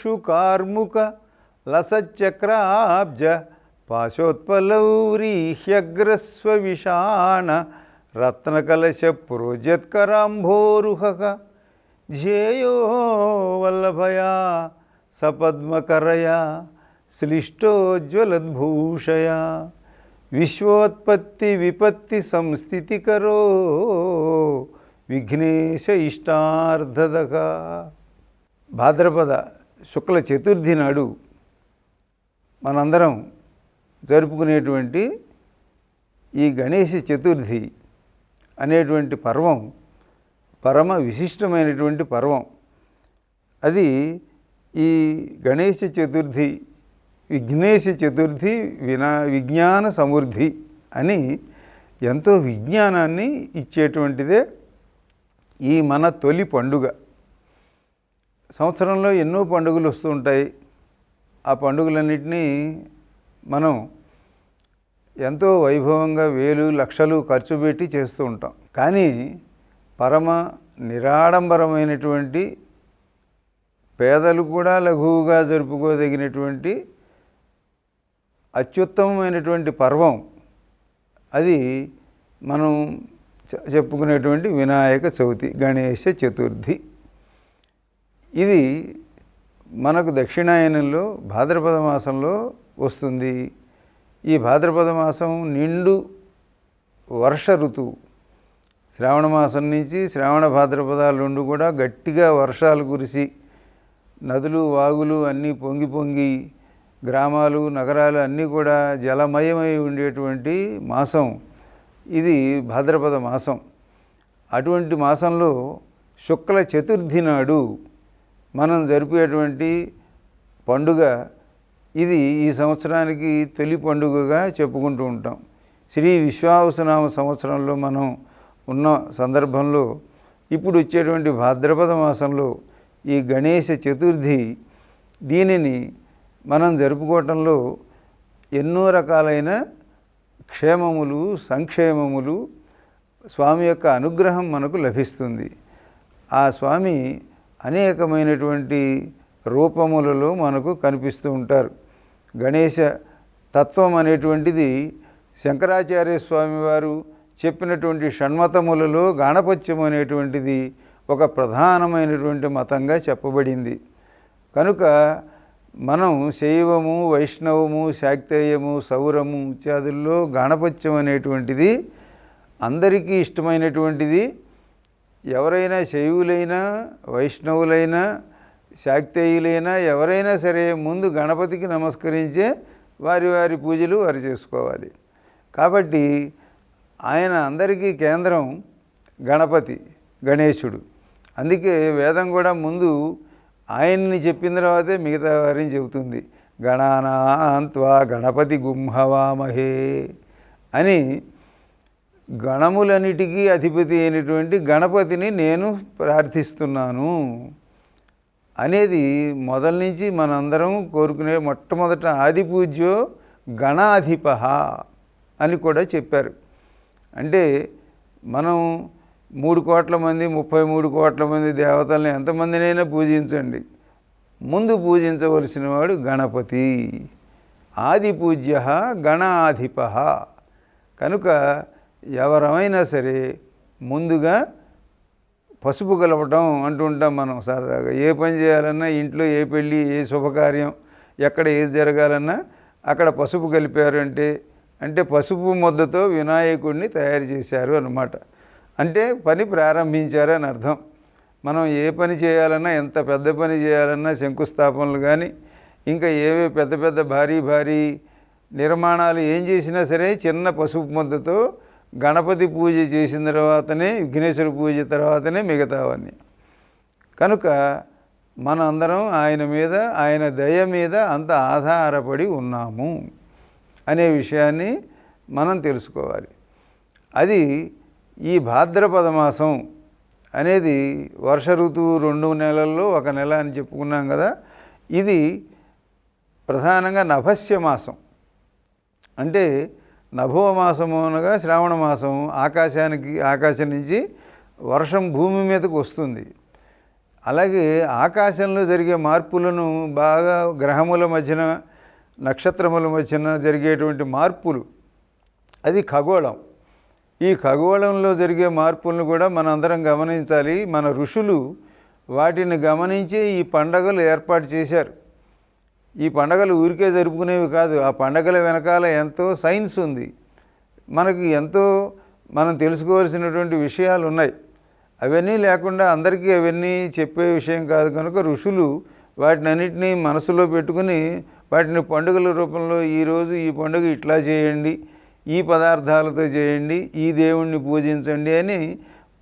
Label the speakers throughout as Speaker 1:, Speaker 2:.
Speaker 1: పూరగదేక్షు కార్ముక లసచక్రాబ్జ పాశోత్పలౌరీహ్యగ్రస్వ విషాణ రత్నకలశ ప్రోజత్కరాంభోరుహ ధ్యేయో వల్లభయా సపద్మకరయా శ్లిష్టోజ్వలద్భూషయా విశ్వోత్పత్తి విపత్తి సంస్థితికరో విఘ్నేశ ఇష్టార్థదక భాద్రపద శుక్ల చతుర్థి నాడు మనందరం జరుపుకునేటువంటి ఈ గణేష చతుర్థి అనేటువంటి పర్వం పరమ విశిష్టమైనటువంటి పర్వం. అది ఈ గణేష చతుర్థి విఘ్నేశ చతుర్థి వినా విజ్ఞాన సమృద్ధి అని ఎంతో విజ్ఞానాన్ని ఇచ్చేటువంటిదే ఈ మన తొలి పండుగ. సంవత్సరంలో ఎన్నో పండుగలు వస్తూ ఉంటాయి. ఆ పండుగలన్నింటినీ మనం ఎంతో వైభవంగా వేలు లక్షలు ఖర్చు పెట్టి చేస్తూ ఉంటాం. కానీ పరమ నిరాడంబరమైనటువంటి పేదలు కూడా లఘువుగా జరుపుకోదగినటువంటి అత్యుత్తమమైనటువంటి పర్వం అది మనం చె- చెప్పుకునేటువంటి వినాయక చవితి గణేష చతుర్థి. ఇది మనకు దక్షిణాయనంలో భాద్రపద మాసంలో వస్తుంది. ఈ భాద్రపద మాసం నిండు వర్ష ఋతువు శ్రావణ మాసం నుంచి శ్రావణ భాద్రపదాలు రెండు కూడా గట్టిగా వర్షాలు కురిసి నదులు వాగులు అన్నీ పొంగి పొంగి గ్రామాలు నగరాలు అన్నీ కూడా జలమయమై ఉండేటువంటి మాసం. ఇది భాద్రపద మాసం. అటువంటి మాసంలో శుక్ల చతుర్థి నాడు మనం జరిపేటువంటి పండుగ ఇది ఈ సంవత్సరానికి తొలి పండుగగా చెప్పుకుంటూ ఉంటాం. శ్రీ విశ్వావసనామ సంవత్సరంలో మనం ఉన్న సందర్భంలో ఇప్పుడు వచ్చేటువంటి భాద్రపద మాసంలో ఈ గణేష చతుర్థి దీనిని మనం జరుపుకోవటంలో ఎన్నో రకాలైన క్షేమములు సంక్షేమములు స్వామి యొక్క అనుగ్రహం మనకు లభిస్తుంది. ఆ స్వామి అనేకమైనటువంటి రూపములలో మనకు కనిపిస్తూ ఉంటారు. గణేశ తత్వం అనేటువంటిది శంకరాచార్య స్వామి వారు చెప్పినటువంటి షణ్మతములలో గాణపత్యం అనేటువంటిది ఒక ప్రధానమైనటువంటి మతంగా చెప్పబడింది. కనుక మనం శైవము వైష్ణవము శాక్తేయము సౌరము ఇత్యాదుల్లో గాణపత్యం అనేటువంటిది అందరికీ ఇష్టమైనటువంటిది ఎవరైనా శైవులైనా వైష్ణవులైనా శాక్తేయులైనా ఎవరైనా సరే ముందు గణపతికి నమస్కరించే వారి వారి పూజలు వారు చేసుకోవాలి. కాబట్టి ఆయన అందరికీ కేంద్రం గణపతి గణేశుడు. అందుకే వేదం కూడా ముందు ఆయన్ని చెప్పిన తర్వాతే మిగతా వారిని చెబుతుంది. గణానాంత్వా గణపతి గుంహవామహే అని గణములన్నిటికీ అధిపతి అయినటువంటి గణపతిని నేను ప్రార్థిస్తున్నాను అనేది మొదల నుంచి మనందరం కోరుకునే మొట్టమొదట ఆది పూజ్యో గణాధిప అని కూడా చెప్పారు. అంటే మనం మూడు కోట్ల మంది ముప్పై మూడు కోట్ల మంది దేవతల్ని ఎంతమందినైనా పూజించండి. ముందు పూజించవలసిన వాడు గణపతి. ఆది పూజ్య గణాధిప కనుక ఎవరమైనా సరే ముందుగా పసుపు కలపటం అంటుంటాం మనం సరదాగా. ఏ పని చేయాలన్నా ఇంట్లో ఏ పెళ్ళి ఏ శుభకార్యం ఎక్కడ ఏది జరగాలన్నా అక్కడ పసుపు కలిపారు అంటే అంటే పసుపు ముద్దతో వినాయకుడిని తయారు చేశారు అన్నమాట. అంటే పని ప్రారంభించారు అని అర్థం. మనం ఏ పని చేయాలన్నా ఎంత పెద్ద పని చేయాలన్నా శంకుస్థాపనలు కానీ ఇంకా ఏవే పెద్ద పెద్ద భారీ భారీ నిర్మాణాలు ఏం చేసినా సరే చిన్న పసుపు ముద్దతో గణపతి పూజ చేసిన తర్వాతనే విఘ్నేశ్వర పూజ తర్వాతనే మిగతావన్నీ. కనుక మన అందరం ఆయన మీద ఆయన దయ మీద అంత ఆధారపడి ఉన్నాము అనే విషయాన్ని మనం తెలుసుకోవాలి. అది ఈ భాద్రపద మాసం అనేది వర్ష ఋతువు రెండు నెలల్లో ఒక నెల అని చెప్పుకున్నాం కదా ఇది ప్రధానంగా నభస్య మాసం. అంటే నభవ మాసము అనగా శ్రావణ మాసం ఆకాశానికి ఆకాశం నుంచి వర్షం భూమి మీదకు వస్తుంది. అలాగే ఆకాశంలో జరిగే మార్పులను బాగా గ్రహముల మధ్యన నక్షత్రముల మధ్యన జరిగేటువంటి మార్పులు అది ఖగోళం. ఈ ఖగోళంలో జరిగే మార్పులను కూడా మనందరం గమనించాలి. మన ఋషులు వాటిని గమనించి ఈ పండగలు ఏర్పాటు చేశారు. ఈ పండగలు ఊరికే జరుపుకునేవి కాదు. ఆ పండగల వెనకాల ఎంతో సైన్స్ ఉంది. మనకి ఎంతో మనం తెలుసుకోవాల్సినటువంటి విషయాలు ఉన్నాయి. అవన్నీ లేకుండా అందరికీ అవన్నీ చెప్పే విషయం కాదు కనుక ఋషులు వాటిని అన్నింటినీ మనసులో పెట్టుకుని వాటిని పండుగల రూపంలో ఈరోజు ఈ పండుగ ఇట్లా చేయండి ఈ పదార్థాలతో చేయండి ఈ దేవుణ్ణి పూజించండి అని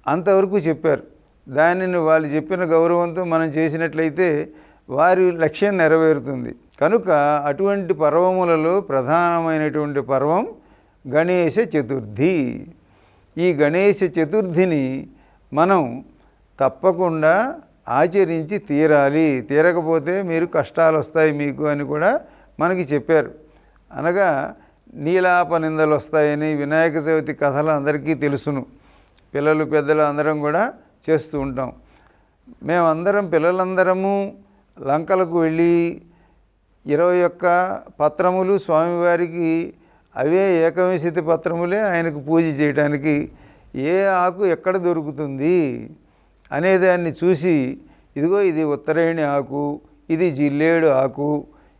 Speaker 1: అంతవరకు చెప్పారు. దానిని వాళ్ళు చెప్పిన గౌరవంతో మనం చేసినట్లయితే వారి లక్ష్యం నెరవేరుతుంది. కనుక అటువంటి పర్వములలో ప్రధానమైనటువంటి పర్వం గణేష చతుర్థి. ఈ గణేష చతుర్థిని మనం తప్పకుండా ఆచరించి తీరాలి. తీరకపోతే మీరు కష్టాలు వస్తాయి మీకు అని కూడా మనకి చెప్పారు. అనగా నీలాప నిందలు వస్తాయని వినాయక చవితి కథలు అందరికీ తెలుసును. పిల్లలు పెద్దలు అందరం కూడా చేస్తూ ఉంటాం. మేమందరం పిల్లలందరము లంకలకు వెళ్ళి ఇరవై ఒక్క పత్రములు స్వామివారికి అవే ఏకవింశతి పత్రములే ఆయనకు పూజ చేయడానికి ఏ ఆకు ఎక్కడ దొరుకుతుంది అనేదాన్ని చూసి ఇదిగో ఇది ఉత్తరాయణి ఆకు ఇది జిల్లేడు ఆకు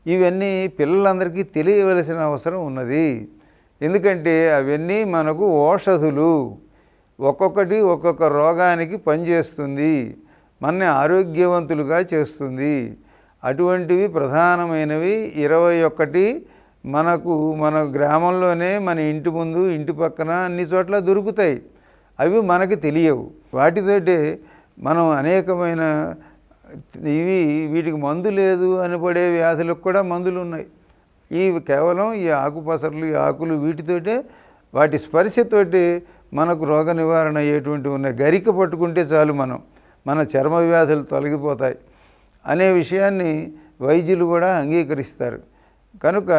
Speaker 1: ఇవన్నీ పిల్లలందరికీ తెలియవలసిన అవసరం ఉన్నది. ఎందుకంటే అవన్నీ మనకు ఓషధులు. ఒక్కొక్కటి ఒక్కొక్క రోగానికి పనిచేస్తుంది. మనని ఆరోగ్యవంతులుగా చేస్తుంది. అటువంటివి ప్రధానమైనవి. ఇరవై ఒకటి మనకు మన గ్రామంలోనే మన ఇంటి ముందు ఇంటి పక్కన అన్ని చోట్ల దొరుకుతాయి. అవి మనకి తెలియవు. వాటితోటే మనం అనేకమైన ఇవి వీటికి మందు లేదు అని పడే వ్యాధులకు కూడా మందులు ఉన్నాయి. ఈ కేవలం ఈ ఆకుపసర్లు ఈ ఆకులు వీటితోటే వాటి స్పర్శతోటి మనకు రోగ నివారణ అయ్యేటువంటివి ఉన్నాయి. గరిక పట్టుకుంటే చాలు మనం. మన చర్మ వ్యాధులు తొలగిపోతాయి అనే విషయాన్ని వైద్యులు కూడా అంగీకరిస్తారు. కనుక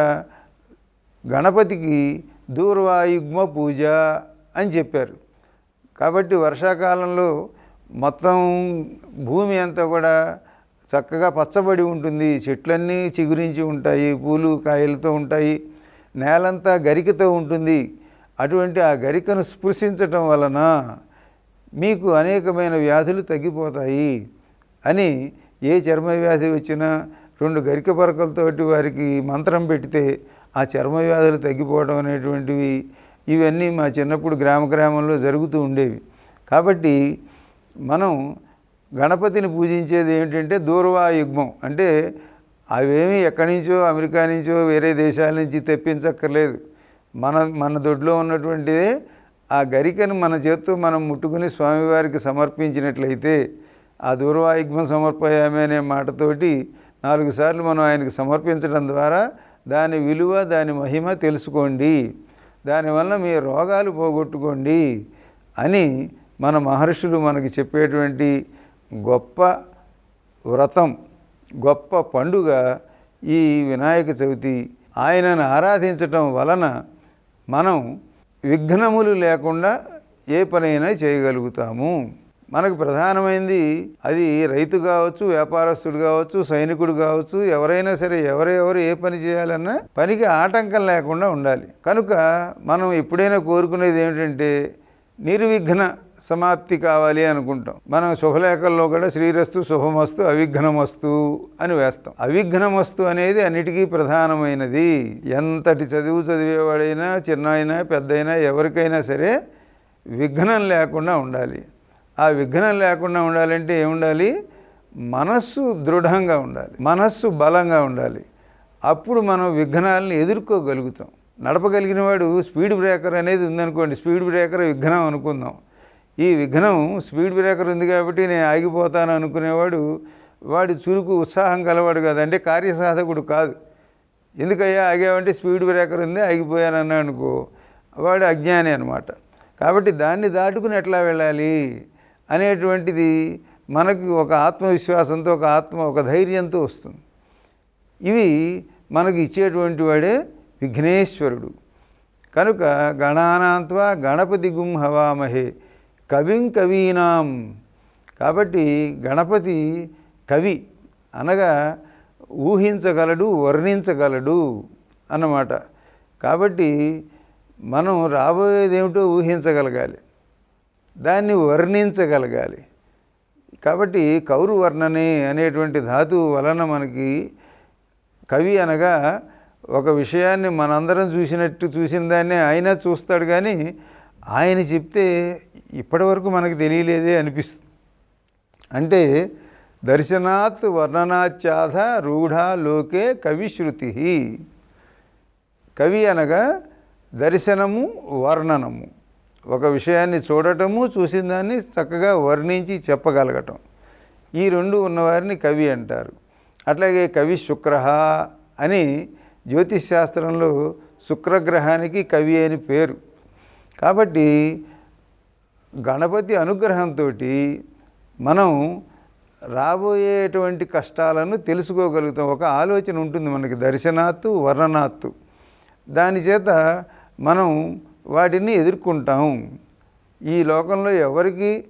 Speaker 1: గణపతికి దూర్వాయుగ్మ పూజ అని చెప్పారు. కాబట్టి వర్షాకాలంలో మొత్తం భూమి అంతా కూడా చక్కగా పచ్చబడి ఉంటుంది. చెట్లన్నీ చిగురించి ఉంటాయి పూలు కాయలతో ఉంటాయి నేలంతా గరికతో ఉంటుంది. అటువంటి ఆ గరికను స్పృశించటం వలన మీకు అనేకమైన వ్యాధులు తగ్గిపోతాయి అని ఏ చర్మ వ్యాధి వచ్చినా రెండు గరిక పరకలతోటి వారికి మంత్రం పెడితే ఆ చర్మ వ్యాధులు తగ్గిపోవడం అనేటువంటివి ఇవన్నీ మా చిన్నప్పుడు గ్రామ గ్రామంలో జరుగుతూ ఉండేవి. కాబట్టి మనం గణపతిని పూజించేది ఏమిటంటే దూర్వాయుగ్మం. అంటే అవేమీ ఎక్కడి నుంచో అమెరికా నుంచో వేరే దేశాల నుంచి తెప్పించక్కర్లేదు. మన మన దొడ్లో ఉన్నటువంటిదే ఆ గరికను మన చేత్తో మనం ముట్టుకుని స్వామివారికి సమర్పించినట్లయితే ఆ దూర్వాయుగ్మం సమర్పయామే అనే మాటతోటి నాలుగు సార్లు మనం ఆయనకు సమర్పించడం ద్వారా దాని విలువ దాని మహిమ తెలుసుకోండి. దానివల్ల మీ రోగాలు పోగొట్టుకోండి అని మన మహర్షులు మనకి చెప్పేటువంటి గొప్ప వ్రతం గొప్ప పండుగ ఈ వినాయక చవితి ఆయనను ఆరాధించటం వలన మనం విఘ్నములు లేకుండా ఏ పనైనా చేయగలుగుతాము. మనకు ప్రధానమైనది అది రైతు కావచ్చు వ్యాపారస్తుడు కావచ్చు సైనికుడు కావచ్చు ఎవరైనా సరే ఎవరెవరు ఏ పని చేయాలన్నా పనికి ఆటంకం లేకుండా ఉండాలి. కనుక మనం ఎప్పుడైనా కోరుకునేది ఏమిటంటే నిర్విఘ్న సమాప్తి కావాలి అనుకుంటాం. మనం శుభలేఖల్లో కూడా శ్రీరస్తు శుభమస్తు అవిఘ్నమస్తు అని వేస్తాం. అవిఘ్నమస్తు అనేది అన్నిటికీ ప్రధానమైనది. ఎంతటి చదువు చదివేవాడైనా చిన్నైనా పెద్దయినా ఎవరికైనా సరే విఘ్నం లేకుండా ఉండాలి. ఆ విఘ్నం లేకుండా ఉండాలంటే ఏముండాలి? మనస్సు దృఢంగా ఉండాలి. మనస్సు బలంగా ఉండాలి. అప్పుడు మనం విఘ్నాలను ఎదుర్కోగలుగుతాం. నడపగలిగిన వాడు స్పీడ్ బ్రేకర్ అనేది ఉందనుకోండి. స్పీడ్ బ్రేకర్ విఘ్నం అనుకుందాం. ఈ విఘ్నం స్పీడ్ బ్రేకర్ ఉంది కాబట్టి నేను ఆగిపోతాను అనుకునేవాడు వాడు చురుకు ఉత్సాహం కలవాడు కాదు. అంటే కార్యసాధకుడు కాదు. ఎందుకయ్యా ఆగావంటే స్పీడ్ బ్రేకర్ ఉంది ఆగిపోయానన్నా అనుకో వాడు అజ్ఞాని అనమాట కాబట్టి దాన్ని దాటుకుని ఎట్లా వెళ్ళాలి అనేటువంటిది మనకి ఒక ఆత్మవిశ్వాసంతో ఒక ఆత్మ ఒక ధైర్యంతో వస్తుంది. ఇవి మనకి ఇచ్చేటువంటి వాడే విఘ్నేశ్వరుడు. కనుక గణానాంత్వా గణపతి గుం హవామహే కవిం కవీనాం. కాబట్టి గణపతి కవి అనగా ఊహించగలడు వర్ణించగలడు అన్నమాట. కాబట్టి మనం రాబోయేదేమిటో ఊహించగలగాలి. దాన్ని వర్ణించగలగాలి. కాబట్టి కౌరు వర్ణనే అనేటువంటి ధాతువు వలన మనకి కవి అనగా ఒక విషయాన్ని మనందరం చూసినట్టు చూసిన దాన్ని ఆయన చూస్తాడు కానీ ఆయన చెప్తే ఇప్పటివరకు మనకు తెలియలేదే అనిపిస్తుంది. అంటే దర్శనాత్ వర్ణనాచ్యాధ రూఢ లోకే కవిశ్రుతి కవి అనగా దర్శనము వర్ణనము. ఒక విషయాన్ని చూడటము చూసిన దాన్ని చక్కగా వర్ణించి చెప్పగలగటం. ఈ రెండు ఉన్నవారిని కవి అంటారు. అట్లాగే కవి శుక్ర అని జ్యోతిష్ శాస్త్రంలో శుక్రగ్రహానికి కవి అని పేరు. కాబట్టి గణపతి అనుగ్రహంతో మనం రాబోయేటువంటి కష్టాలను తెలుసుకోగలుగుతాం. ఒక ఆలోచన ఉంటుంది మనకి దర్శనాత్తు వర్ణనాత్తు. దాని చేత మనం వాటిని ఎదుర్కొంటాం. ఈ లోకంలో ఎవరికి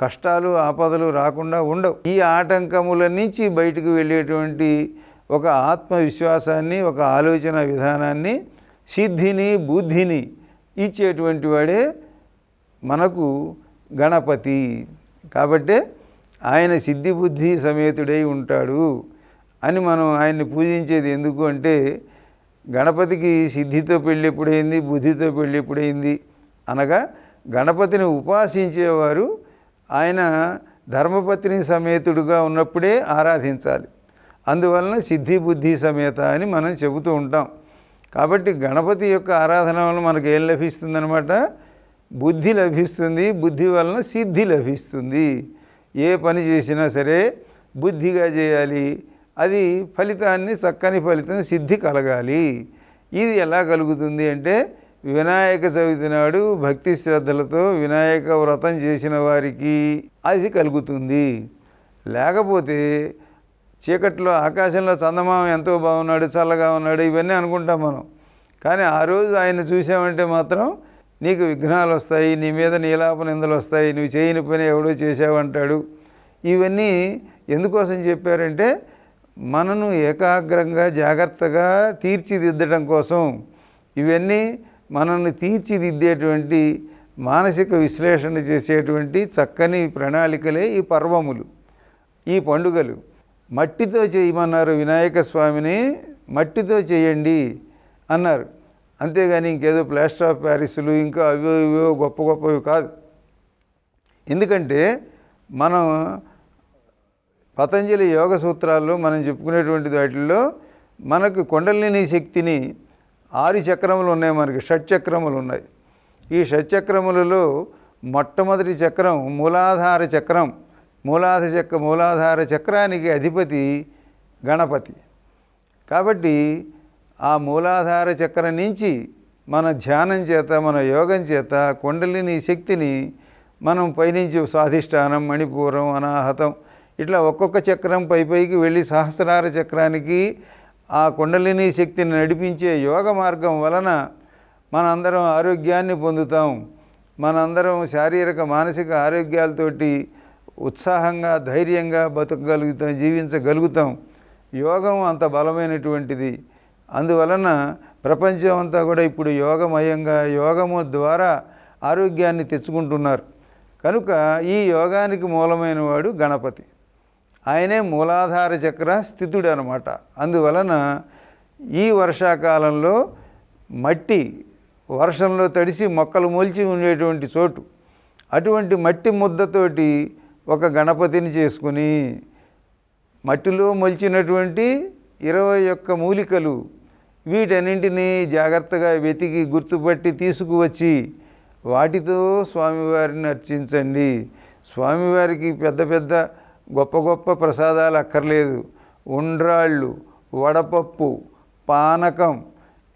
Speaker 1: కష్టాలు ఆపదలు రాకుండా ఉండవు. ఈ ఆటంకముల నుంచి బయటకు వెళ్ళేటువంటి ఒక ఆత్మవిశ్వాసాన్ని ఒక ఆలోచన విధానాన్ని సిద్ధిని బుద్ధిని ఇచ్చేటువంటి వాడే మనకు గణపతి. కాబట్టే ఆయన సిద్ధి బుద్ధి సమేతుడై ఉంటాడు అని మనం ఆయన్ని పూజించేది ఎందుకు అంటే గణపతికి సిద్ధితో పెళ్ళి ఎప్పుడైంది బుద్ధితో పెళ్ళి ఎప్పుడైంది అనగా గణపతిని ఉపాసించేవారు ఆయన ధర్మపత్ని సమేతుడుగా ఉన్నప్పుడే ఆరాధించాలి. అందువలన సిద్ధి బుద్ధి సమేత అని మనం చెబుతూ ఉంటాం. కాబట్టి గణపతి యొక్క ఆరాధన వలన మనకు ఏం లభిస్తుందనమాట బుద్ధి లభిస్తుంది. బుద్ధి వలన సిద్ధి లభిస్తుంది. ఏ పని చేసినా సరే బుద్ధిగా చేయాలి. అది ఫలితాన్ని చక్కని ఫలితం సిద్ధి కలగాలి. ఇది ఎలా కలుగుతుంది అంటే వినాయక చవితి నాడు భక్తి శ్రద్ధలతో వినాయక వ్రతం చేసిన వారికి అది కలుగుతుంది. లేకపోతే చీకట్లో ఆకాశంలో చందమామ ఎంతో బాగున్నాడు చల్లగా ఉన్నాడు ఇవన్నీ అనుకుంటాం మనం. కానీ ఆ రోజు ఆయన చూసామంటే మాత్రం నీకు విఘ్నాలు వస్తాయి నీ మీద నీలాప నిందలు వస్తాయి నువ్వు చేయని పని ఎవడో చేసావంటాడు ఇవన్నీ ఎందుకోసం చెప్పారంటే మనను ఏకాగ్రంగా జాగ్రత్తగా తీర్చిదిద్దడం కోసం. ఇవన్నీ మనల్ని తీర్చిదిద్దేటువంటి మానసిక విశ్లేషణ చేసేటువంటి చక్కని ప్రణాళికలే ఈ పర్వములు ఈ పండుగలు. మట్టితో చేయమన్నారు వినాయక స్వామిని మట్టితో చేయండి అన్నారు. అంతేగాని ఇంకేదో ప్లాస్టర్ ఆఫ్ ప్యారిస్లు ఇంకా అవి ఇవో గొప్ప గొప్పవి కాదు. ఎందుకంటే మనం పతంజలి యోగ సూత్రాల్లో మనం చెప్పుకునేటువంటి వాటిల్లో మనకు కొండలిని శక్తిని ఆరు చక్రములు ఉన్నాయి మనకి షట్చక్రములు ఉన్నాయి. ఈ షట్చక్రములలో మొట్టమొదటి చక్రం మూలాధార చక్రం. మూలాధ చక్ర మూలాధార చక్రానికి అధిపతి గణపతి. కాబట్టి ఆ మూలాధార చక్రం నుంచి మన ధ్యానం చేత మన యోగం చేత కుండలిని శక్తిని మనం పైనుంచి స్వాధిష్టానం మణిపూరం అనాహతం ఇట్లా ఒక్కొక్క చక్రం పై పైకి వెళ్ళి సహస్రార చక్రానికి ఆ కుండలిని శక్తిని నడిపించే యోగ మార్గం వలన మనందరం ఆరోగ్యాన్ని పొందుతాం. మనందరం శారీరక మానసిక ఆరోగ్యాలతోటి ఉత్సాహంగా ధైర్యంగా బతకగలుగుతాం జీవించగలుగుతాం. యోగం అంత బలమైనటువంటిది. అందువలన ప్రపంచం అంతా కూడా ఇప్పుడు యోగమయంగా యోగము ద్వారా ఆరోగ్యాన్ని తెచ్చుకుంటున్నారు. కనుక ఈ యోగానికి మూలమైన వాడు గణపతి. ఆయనే మూలాధార చక్ర స్థితుడు అనమాట అందువలన ఈ వర్షాకాలంలో మట్టి వర్షంలో తడిసి మొక్కలు మొలిచి ఉండేటువంటి చోటు. అటువంటి మట్టి ముద్దతోటి ఒక గణపతిని చేసుకుని మట్టిలో మొలిచినటువంటి ఇరవై ఒక్క మూలికలు వీటన్నింటినీ జాగ్రత్తగా వెతికి గుర్తుపట్టి తీసుకువచ్చి వాటితో స్వామివారిని అర్చించండి స్వామివారికి పెద్ద పెద్ద గొప్ప గొప్ప ప్రసాదాలు అక్కర్లేదు. ఉండ్రాళ్ళు వడపప్పు పానకం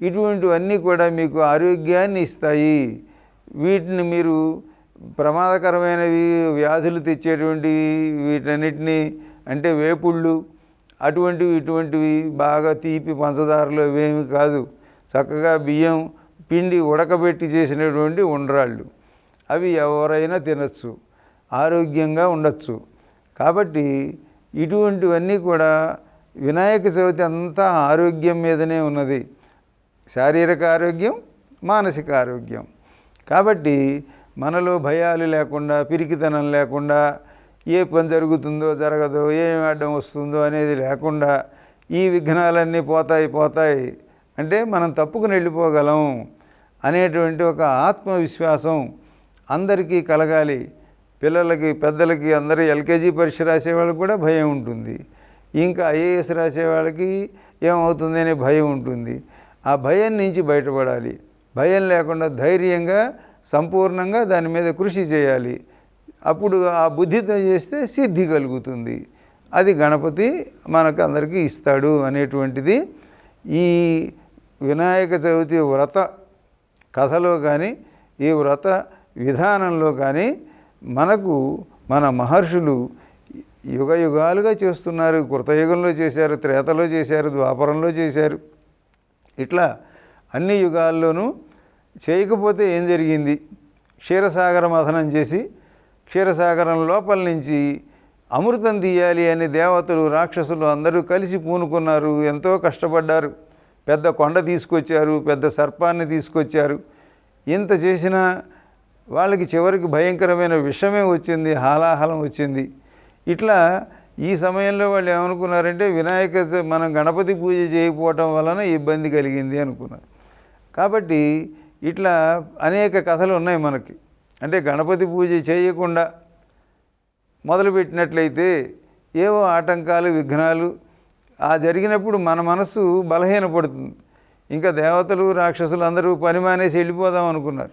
Speaker 1: ఇటువంటివన్నీ కూడా మీకు ఆరోగ్యాన్ని ఇస్తాయి. వీటిని మీరు ప్రమాదకరమైనవి వ్యాధులు తెచ్చేటువంటివి వీటన్నిటిని అంటే వేపుళ్ళు అటువంటివి ఇటువంటివి బాగా తీపి పంచదారలు ఇవేమి కాదు. చక్కగా బియ్యం పిండి ఉడకబెట్టి చేసినటువంటి ఉండ్రాళ్ళు. అవి ఎవరైనా తినచ్చు. ఆరోగ్యంగా ఉండొచ్చు. కాబట్టి ఇటువంటివన్నీ కూడా వినాయక చవితి అంతా ఆరోగ్యం మీదనే ఉన్నది. శారీరక ఆరోగ్యం మానసిక ఆరోగ్యం. కాబట్టి మనలో భయాలు లేకుండా పిరికితనం లేకుండా ఏ పని జరుగుతుందో జరగదో ఏం అడ్డం వస్తుందో అనేది లేకుండా ఈ విఘ్నాలన్నీ పోతాయి పోతాయి. అంటే మనం తప్పుకుని వెళ్ళిపోగలం అనేటువంటి ఒక ఆత్మవిశ్వాసం అందరికీ కలగాలి. పిల్లలకి పెద్దలకి అందరూ ఎల్కేజీ పరీక్ష రాసే వాళ్ళకి కూడా భయం ఉంటుంది. ఇంకా ఐఏఎస్ రాసే వాళ్ళకి ఏమవుతుంది అనే భయం ఉంటుంది. ఆ భయం నుంచి బయటపడాలి. భయం లేకుండా ధైర్యంగా సంపూర్ణంగా దాని మీద కృషి చేయాలి. అప్పుడు ఆ బుద్ధితో చేస్తే సిద్ధి కలుగుతుంది. అది గణపతి మనకు అందరికీ ఇస్తాడు అనేటువంటిది ఈ వినాయక చవితి వ్రత కథలో కానీ ఈ వ్రత విధానంలో కానీ మనకు మన మహర్షులు యుగ యుగాలుగా చేస్తున్నారు. కృతయుగంలో చేశారు త్రేతలో చేశారు ద్వాపరంలో చేశారు. ఇట్లా అన్ని యుగాల్లోనూ చేయకపోతే ఏం జరిగింది? క్షీరసాగర మథనం చేసి క్షీరసాగరం లోపల నుంచి అమృతం తీయాలి అని దేవతలు రాక్షసులు అందరూ కలిసి పూనుకున్నారు. ఎంతో కష్టపడ్డారు. పెద్ద కొండ తీసుకొచ్చారు. పెద్ద సర్పాన్ని తీసుకొచ్చారు. ఇంత చేసినా వాళ్ళకి చివరికి భయంకరమైన విషమే వచ్చింది. హాలాహలం వచ్చింది. ఇట్లా ఈ సమయంలో వాళ్ళు ఏమనుకున్నారంటే వినాయక మనం గణపతి పూజ చేయకపోవటం వలన ఇబ్బంది కలిగింది అనుకున్నారు. కాబట్టి ఇట్లా అనేక కథలు ఉన్నాయి మనకి. అంటే గణపతి పూజ చేయకుండా మొదలుపెట్టినట్లయితే ఏవో ఆటంకాలు విఘ్నాలు ఆ జరిగినప్పుడు మన మనస్సు బలహీనపడుతుంది. ఇంకా దేవతలు రాక్షసులు అందరూ పని మానేసి వెళ్ళిపోదాం అనుకున్నారు.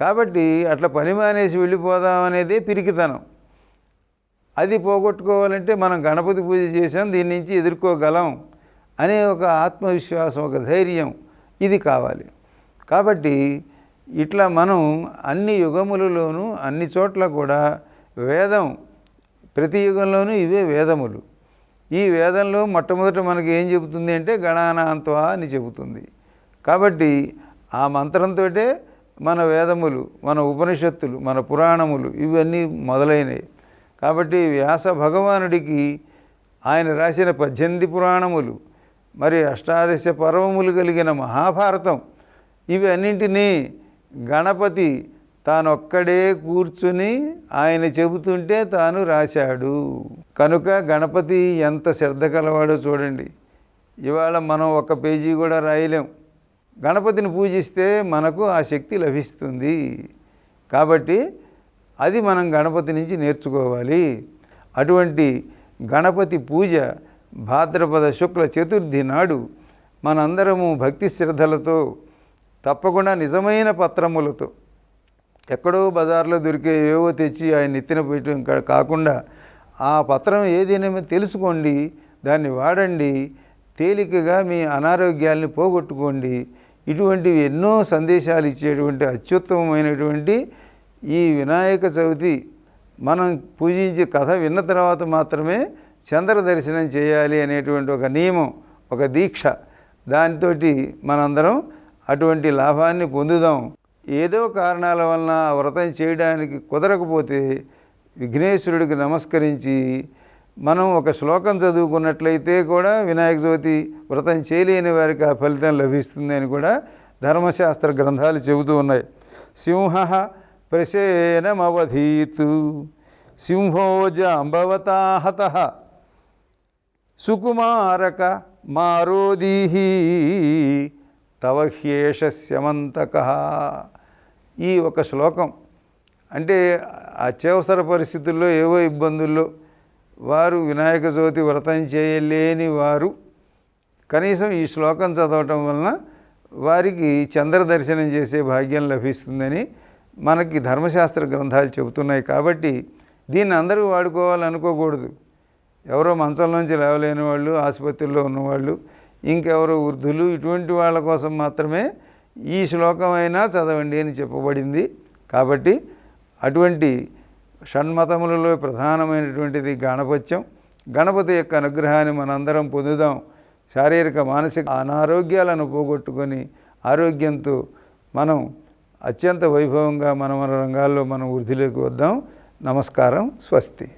Speaker 1: కాబట్టి అట్లా పని మానేసి వెళ్ళిపోదాం అనేదే పిరికితనం. అది పోగొట్టుకోవాలంటే మనం గణపతి పూజ చేసాం దీని నుంచి ఎదుర్కోగలం అనే ఒక ఆత్మవిశ్వాసం ఒక ధైర్యం ఇది కావాలి. కాబట్టి ఇట్లా మనం అన్ని యుగములలోనూ అన్ని చోట్ల కూడా వేదం ప్రతి యుగంలోనూ ఇవే వేదములు. ఈ వేదంలో మొట్టమొదట మనకి ఏం చెబుతుంది అంటే గణానాంత్వా అని చెబుతుంది. కాబట్టి ఆ మంత్రంతో మన వేదములు మన ఉపనిషత్తులు మన పురాణములు ఇవన్నీ మొదలైనవి కాబట్టి వ్యాస భగవానుడికి ఆయన రాసిన పద్దెనిమిది పురాణములు మరి అష్టాదశ పర్వములు కలిగిన మహాభారతం ఇవి అన్నింటినీ గణపతి తానొక్కడే కూర్చుని ఆయన చెబుతుంటే తాను రాశాడు. కనుక గణపతి ఎంత శ్రద్ధ కలవాడో చూడండి. ఇవాళ మనం ఒక పేజీ కూడా రాయలేం. గణపతిని పూజిస్తే మనకు ఆ శక్తి లభిస్తుంది. కాబట్టి అది మనం గణపతి నుంచి నేర్చుకోవాలి. అటువంటి గణపతి పూజ భాద్రపద శుక్ల చతుర్థి నాడు మనందరము భక్తి శ్రద్ధలతో తప్పకుండా నిజమైన పత్రములతో. ఎక్కడో బజార్లో దొరికే ఏవో తెచ్చి ఆయన నెత్తిన పెట్టడం కాకుండా ఆ పత్రం ఏదైనా తెలుసుకోండి దాన్ని వాడండి తేలికగా మీ అనారోగ్యాల్ని పోగొట్టుకోండి. ఇటువంటివి ఎన్నో సందేశాలు ఇచ్చేటువంటి అత్యుత్తమమైనటువంటి ఈ వినాయక చవితి మనం పూజించే కథ విన్న తర్వాత మాత్రమే చంద్ర దర్శనం చేయాలి అనేటువంటి ఒక నియమం ఒక దీక్ష. దానితోటి మనందరం అటువంటి లాభాన్ని పొందుదాం. ఏదో కారణాల వలన వ్రతం చేయడానికి కుదరకపోతే విఘ్నేశ్వరుడికి నమస్కరించి మనం ఒక శ్లోకం చదువుకున్నట్లయితే కూడా వినాయక చవితి వ్రతం చేయలేని వారికి ఆ ఫలితం లభిస్తుందని కూడా ధర్మశాస్త్ర గ్రంథాలు చెబుతూ ఉన్నాయి. సింహ ప్రసేనమవధీతు సింహోజ అంబవతాహత సుకుమారక మారోదీహీ తవ శమంతక ఈ ఒక శ్లోకం. అంటే అత్యవసర పరిస్థితుల్లో ఏవో ఇబ్బందుల్లో వారు వినాయక చవితి వ్రతం చేయలేని వారు కనీసం ఈ శ్లోకం చదవటం వలన వారికి చంద్ర దర్శనం చేసే భాగ్యం లభిస్తుందని మనకి ధర్మశాస్త్ర గ్రంథాలు చెబుతున్నాయి కాబట్టి దీన్ని అందరూ వాడుకోవాలనుకోకూడదు. ఎవరో మంచంలోంచి లేవలేని వాళ్ళు ఆసుపత్రిలో ఉన్నవాళ్ళు ఇంకెవరో వృద్ధులు? ఇటువంటి వాళ్ళ కోసం మాత్రమే ఈ శ్లోకం అయినా చదవండి అని చెప్పబడింది. కాబట్టి అటువంటి షణ్మతములలో ప్రధానమైనటువంటిది గణపత్యం. గణపతి యొక్క అనుగ్రహాన్ని మనందరం పొందుదాం. శారీరక మానసిక అనారోగ్యాలను పోగొట్టుకొని ఆరోగ్యంతో మనం అత్యంత వైభవంగా మన మన రంగాల్లో మనం వృద్ధిలోకి వద్దాం. నమస్కారం. స్వస్తి.